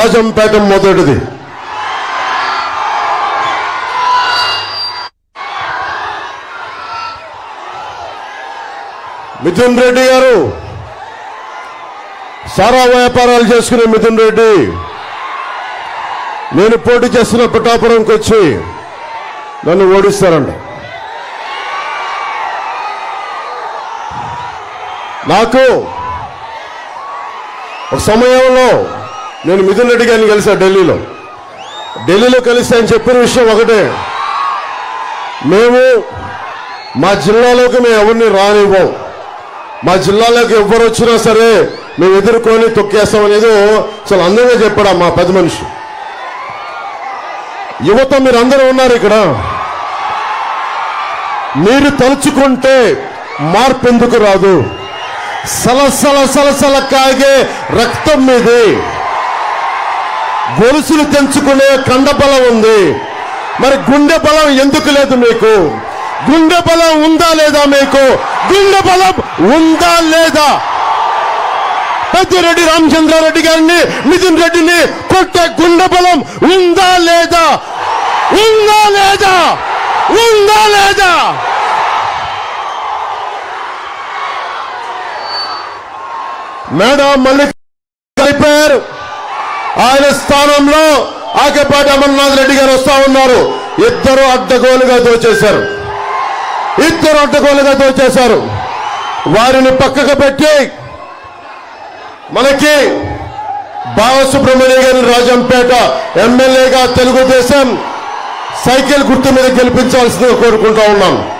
రాజంపేట మొదటిది. మిథున్ రెడ్డి గారు సారా వ్యాపారాలు చేసుకునే మిథున్ రెడ్డి నేను పోటీ చేస్తున్న పిఠాపురంకి వచ్చి నన్ను ఓడిస్తారండి నాకు ఒక సమయంలో నేను మిథున్ రెడ్డి గారిని కలిసా ఢిల్లీలో. ఢిల్లీలో కలిసి ఆయన చెప్పిన విషయం ఒకటే. మేము మా జిల్లాలోకి మేము ఎవరిని రానివ్వం. మా జిల్లాలోకి ఎవరు వచ్చినా సరే మేము ఎదుర్కొని తొక్కేస్తాం అనేది చాలా అందంగా చెప్పాడు మా పెద్ద మనిషి. యువత మీరు ఉన్నారు ఇక్కడ. మీరు తలుచుకుంటే మార్పు ఎందుకు రాదు? సలసల సలసల కాగే రక్తం మీది. గొలుసులు తెంచుకునే కండబలం ఉంది. మరి గుండె బలం ఎందుకు లేదు మీకు? గుండె బలం ఉందా లేదా మీకు? గుండె బలం ఉందా లేదా? పెద్దిరెడ్డి రామచంద్రారెడ్డి గారిని నితిన్ రెడ్డిని కొట్టే గుండె బలం ఉందా లేదా? ఉందా లేదా? ఉందా లేదా? మేడం మళ్ళీ అయిపోయారు ఆయన స్థానంలో ఆకేపాటి అమర్నాథ్ రెడ్డి గారు వస్తా ఉన్నారు. ఇద్దరు అడ్డగోలుగా దోచేశారు. ఇద్దరు అడ్డగోలుగా దోచేశారు. వారిని పక్కకు పెట్టి మనకి బాలసుబ్రహ్మణ్య గారి రాజంపేట ఎమ్మెల్యేగా తెలుగుదేశం సైకిల్ గుర్తు మీద గెలిపించాల్సిందిగా కోరుకుంటా ఉన్నాం.